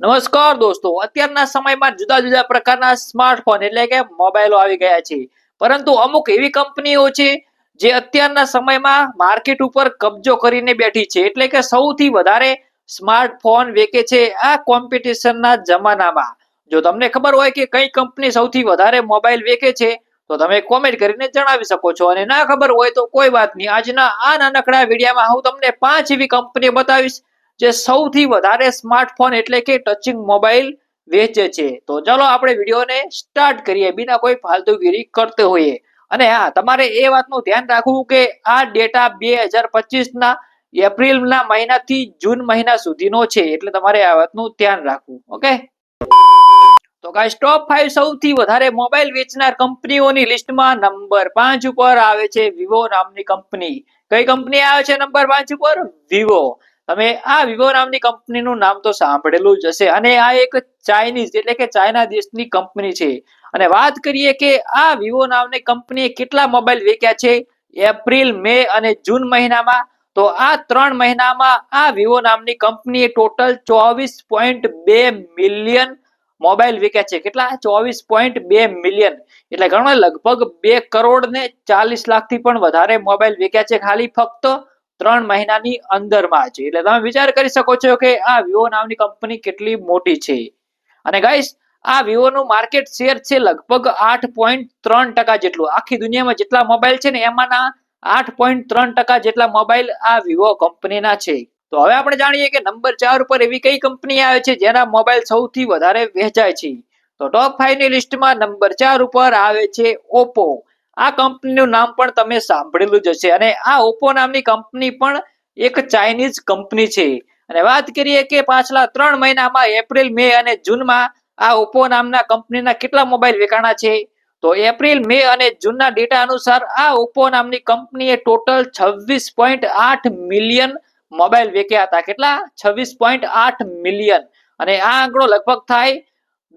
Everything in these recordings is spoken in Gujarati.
નમસ્કાર દોસ્તો, અત્યારના સમયમાં જુદા જુદા પ્રકારના સ્માર્ટફોન એટલે કે મોબાઈલો આવી ગયા છે. પરંતુ અમુક એવી કંપનીઓ છે જે અત્યારના સમયમાં માર્કેટ ઉપર કબજો કરીને બેઠી છે. એટલે કે સૌથી વધારે સ્માર્ટફોન વેકે છે આ કોમ્પિટિશનના જમાનામાં. જો તમને ખબર હોય કે કઈ કંપની સૌથી વધારે મોબાઈલ વેકે છે, તો તમે કોમેન્ટ કરીને જણાવી શકો છો. અને ના ખબર હોય તો કોઈ વાત નહીં. આજના આ નાનકડા વિડીયામાં હું તમને પાંચ એવી કંપનીઓ બતાવીશ જે સૌથી વધારે સ્માર્ટફોન એટલે કે ટચિંગ મોબાઈલ વેચે છે. તો ચલો આપણે વિડીયોને સ્ટાર્ટ કરીએ બિના કોઈ ફાલતુગીરી કરતે હોઈએ. અને હા, તમારે એ વાતનું ધ્યાન રાખવું કે આ ડેટા બે હજાર પચીસના એપ્રિલના મહિનાથી જૂન મહિના સુધીનો છે, એટલે તમારે આ વાતનું ધ્યાન રાખવું, ઓકે? તો ગાઈસ ટોપ ફાઈવ સૌથી વધારે મોબાઈલ વેચનાર કંપનીઓની લિસ્ટમાં નંબર પાંચ ઉપર આવે છે વિવો નામની કંપની. કઈ કંપની આવે છે નંબર પાંચ ઉપર? વિવો તમે આ વિવો નામની કંપનીનું નામ તો સાંભળેલું જ હશે. અને આ એક ચાઇનીઝ એટલે કે ચાઇના દેશની કંપની છે. અને વાત કરીએ કે આ વિવો નામની કંપનીએ કેટલા મોબાઈલ વેચ્યા છે? એપ્રિલ, મે અને જૂન મહિનામાં. તો આ ત્રણ મહિનામાં આ વિવો નામની કંપનીએ ટોટલ ચોવીસ પોઈન્ટ બે મિલિયન મોબાઈલ વેચ્યા છે. કેટલા? ચોવીસ પોઈન્ટ બે મિલિયન એટલે ઘણો લગભગ બે કરોડ ને ચાલીસ લાખથી પણ વધારે મોબાઈલ વેચ્યા છે. ખાલી ફક્ત ત્રણ મહિનાની અંદરમાં છે. એટલે તમે વિચાર કરી શકો છો કે આ વિવો નામની કંપની કેટલી મોટી છે. અને ગાઈસ આ વિવો નું માર્કેટ શેર છે લગભગ આઠ પોઈન્ટ ત્રણ ટકા જેટલું. આખી દુનિયામાં જેટલા મોબાઈલ છે ને, એમાંના આઠ પોઈન્ટ ત્રણ ટકા જેટલા મોબાઈલ આ વિવો કંપનીના છે. તો હવે આપણે જાણીએ કે નંબર ચાર ઉપર એવી કઈ કંપની આવે છે જેના મોબાઈલ સૌથી વધારે વેચાય છે. તો ટોપ ફાઈવની લિસ્ટમાં નંબર ચાર ઉપર આવે છે ઓપ્પો આ કંપનીનું નામ પણ તમે સાંભળેલું જ હશે. અને આ ઓપ્પો નામની કંપની પણ એક ચાઇનીઝ કંપની છે. અને વાત કરીએ કે પાછલા ત્રણ મહિનામાં એપ્રિલ, મે અને જૂનમાં આ ઓપ્પો નામના કંપનીના કેટલા મોબાઈલ વેચાણા છે? તો એપ્રિલ, મે અને જૂનના ડેટા અનુસાર આ ઓપ્પો નામની કંપનીએ ટોટલ છવ્વીસ મિલિયન મોબાઈલ વેચ્યા હતા. કેટલા? છવ્વીસ મિલિયન. અને આ આંકડો લગભગ થાય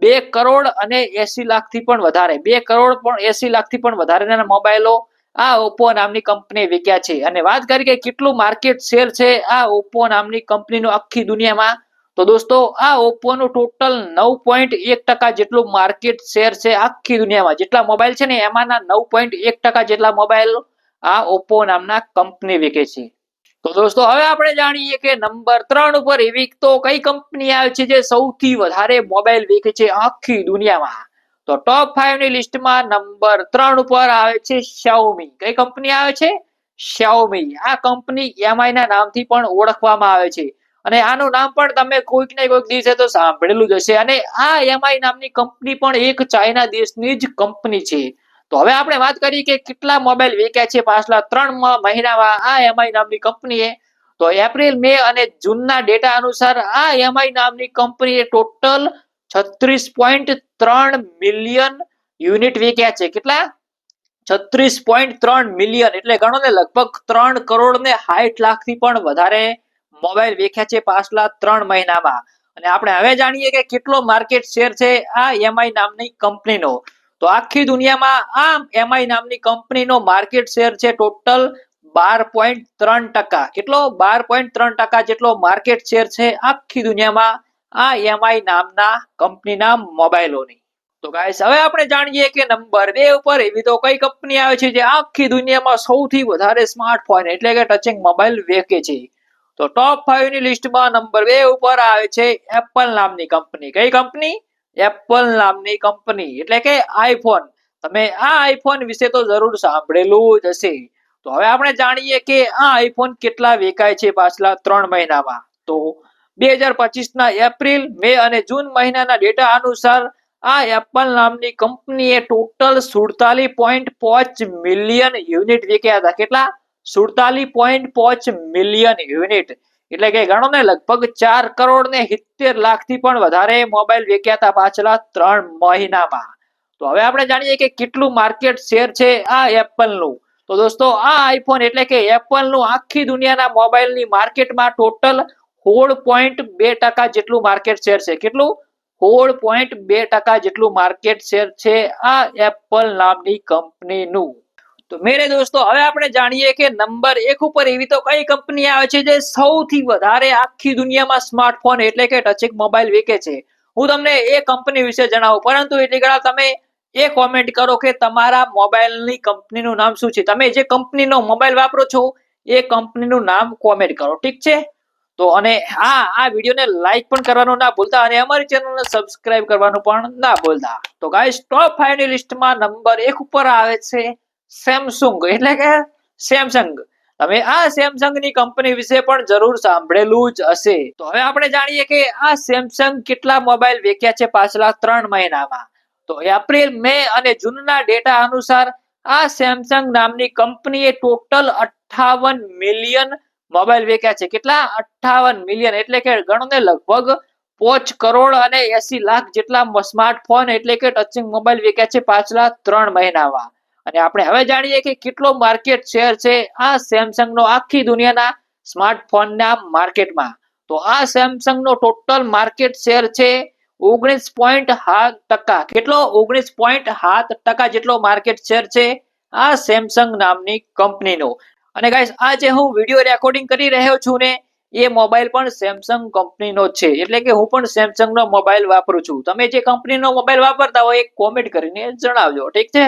બે કરોડ અને એસી લાખથી પણ વધારે. બે કરોડ પણ એસી લાખથી પણ વધારેના મોબાઈલો આ ઓપ્પો નામની કંપની વેચ્યા છે. અને વાત કરી કે કેટલું માર્કેટ શેર છે આ ઓપ્પો નામની કંપનીનું આખી દુનિયામાં. તો દોસ્તો, આ ઓપ્પોનું ટોટલ નવ પોઈન્ટ એક ટકા જેટલું માર્કેટ શેર છે આખી દુનિયામાં. જેટલા મોબાઈલ છે ને એમાંના નવ પોઈન્ટ એક ટકા જેટલા મોબાઈલ આ ઓપ્પો નામના કંપની વેચે છે. તો દોસ્તો, હવે આપણે જાણીએ કે નંબર ત્રણ ઉપર એવી તો કઈ કંપની આવે છે જે સૌથી વધારે મોબાઈલ વેચે છે આખી દુનિયામાં? તો ટોપ ફાઈવની લિસ્ટમાં નંબર ત્રણ ઉપર આવે છે શાઓમી કઈ કંપની આવે છે? શાઓમી આ કંપની એમઆઈ ના નામથી પણ ઓળખવામાં આવે છે. અને આનું નામ પણ તમે કોઈક ને કોઈક દિવસે તો સાંભળેલું જ હશે. અને આ એમઆઈ નામની કંપની પણ એક ચાઇના દેશની જ કંપની છે. તો હવે આપણે વાત કરીએ કે કેટલા મોબાઈલ વેચ્યા છે પાછલા ત્રણ મહિનામાં આ એમઆઈ નામની કંપનીએ. તો એપ્રિલ, મે અને જૂનના ડેટા અનુસાર આ એમઆઈ નામની કંપનીએ ટોટલ છત્રીસ પોઈન્ટ ત્રણ મિલિયન યુનિટ વેચ્યા છે. કેટલા? છત્રીસ પોઈન્ટ ત્રણ મિલિયન. એટલે ગણો ને, લગભગ ત્રણ કરોડ ને સાઠ લાખથી પણ વધારે મોબાઈલ વેચ્યા છે પાછલા ત્રણ મહિનામાં. અને આપણે હવે જાણીએ કે કેટલો માર્કેટ શેર છે આ એમઆઈ નામની કંપનીનો. તો આખી દુનિયામાં આ એમઆઈ નામની કંપનીનો માર્કેટ શેર છે ટોટલ બાર પોઈન્ટ ત્રણ ટકા. કેટલો બાર પોઈન્ટ ત્રણ ટકા જેટલો માર્કેટ શેર છે આખી દુનિયામાં આ એમઆઈ નામના કંપનીના મોબાઈલોની. તો ગાઈસ હવે આપણે જાણીએ કે નંબર બે ઉપર એવી તો કઈ કંપની આવે છે જે આખી દુનિયામાં સૌથી વધારે સ્માર્ટફોન એટલે કે ટચિંગ મોબાઈલ વેચે છે. તો ટોપ ફાઈવની લિસ્ટમાં નંબર બે ઉપર આવે છે એપલ નામની કંપની. કઈ કંપની? એપલ નામની કંપની એટલે કે આઈફોન તમે આ આઈફોન વિશે તો જરૂર સાંભળેલું જ હશે. તો હવે આપણે જાણીએ કે આ આઈફોન કેટલા વેચાય છે પાછલા ત્રણ મહિનામાં. તો બે હજાર પચીસના એપ્રિલ, મે અને જૂન મહિનાના ડેટા અનુસાર આ એપલ નામની કંપનીએ ટોટલ સુડતાલીસ પોઈન્ટ પાંચ મિલિયન યુનિટ વેચ્યા હતા. કેટલા? સુડતાલીસ પોઈન્ટ પાંચ મિલિયન યુનિટ. એટલે કે ગણો ને, લગભગ ચાર કરોડ ને સિત્તેર લાખથી પણ વધારે મોબાઈલ વેચ્યા હતા પાછલા ત્રણ મહિનામાં. તો હવે આપણે જાણીએ કે કેટલું માર્કેટ શેર છે આ એપલનું તો દોસ્તો, આ આઈફોન એટલે કે એપલનું આખી દુનિયાના મોબાઈલની માર્કેટમાં ટોટલ સોળ પોઈન્ટ બે ટકા જેટલું માર્કેટ શેર છે. કેટલું? સોળ પોઈન્ટ બે ટકા જેટલું માર્કેટ શેર છે આ એપલ નામની કંપનીનું. તો મેરે દોસ્તો, હવે આપણે જાણીએ કે નંબર એક ઉપર એવી તો કઈ કંપની આવે છે જે સૌથી વધારે આખી દુનિયામાં સ્માર્ટફોન એટલે કે ટચિંગ મોબાઈલ વેચે છે? હું તમને એ કંપની વિશે જણાવું, પરંતુ એટલી ઘણા તમે એ કોમેન્ટ કરો કે તમારા મોબાઈલની કંપનીનું નામ શું છે? તમે જે કંપનીનો મોબાઈલ વાપરો છો, એ કંપનીનું નામ કોમેન્ટ કરો, ઠીક છે? તો અને હા આ વિડીયોને લાઈક પણ કરવાનું ના ભૂલતા અને અમારી ચેનલને સબસ્ક્રાઇબ કરવાનું પણ ના ભૂલતા. તો ગાઈસ ટોપ ફાઈવ લિસ્ટમાં નંબર એક ઉપર આવે છે સેમસંગ એટલે કે સેમસંગ તમે આ સેમસંગની કંપની વિશે પણ જરૂર સાંભળેલું જ હશે. તો હવે આપણે જાણીએ કે આ સેમસંગ કેટલા મોબાઈલ વેચ્યા છે પાછલા ત્રણ મહિનામાં. તો એપ્રિલ મે અને જૂનના ડેટા અનુસાર આ સેમસંગ નામની કંપનીએ ટોટલ અઠ્ઠાવન મિલિયન મોબાઈલ વેચ્યા છે. કેટલા? અઠ્ઠાવન મિલિયન એટલે કે ગણો ને લગભગ પોચ કરોડ અને એસી લાખ જેટલા સ્માર્ટફોન એટલે કે ટચિંગ મોબાઈલ વેચ્યા છે પાછલા ત્રણ મહિનામાં. અને આપણે હવે જાણીએ કે કેટલો માર્કેટ શેર છે આ સેમસંગ નો આખી દુનિયાના સ્માર્ટફોનના માર્કેટમાં તો આ સેમસંગ નો ટોટલ માર્કેટ શેર છે ઓગણીસ પોઈન્ટ સાત ટકા. કેટલો? ઓગણીસ પોઈન્ટ સાત ટકા જેટલો માર્કેટ શેર છે આ સેમસંગ નામની કંપનીનો અને ગાઈસ આ જે હું વીડિયો રેકોર્ડિંગ કરી રહ્યો છું ને એ મોબાઈલ પણ સેમસંગ કંપનીનો છે. એટલે કે હું પણ સેમસંગ નો મોબાઈલ વાપરું છું. તમે જે કંપનીનો મોબાઈલ વાપરતા હોય એ કોમેન્ટ કરીને જણાવજો. ઠીક છે?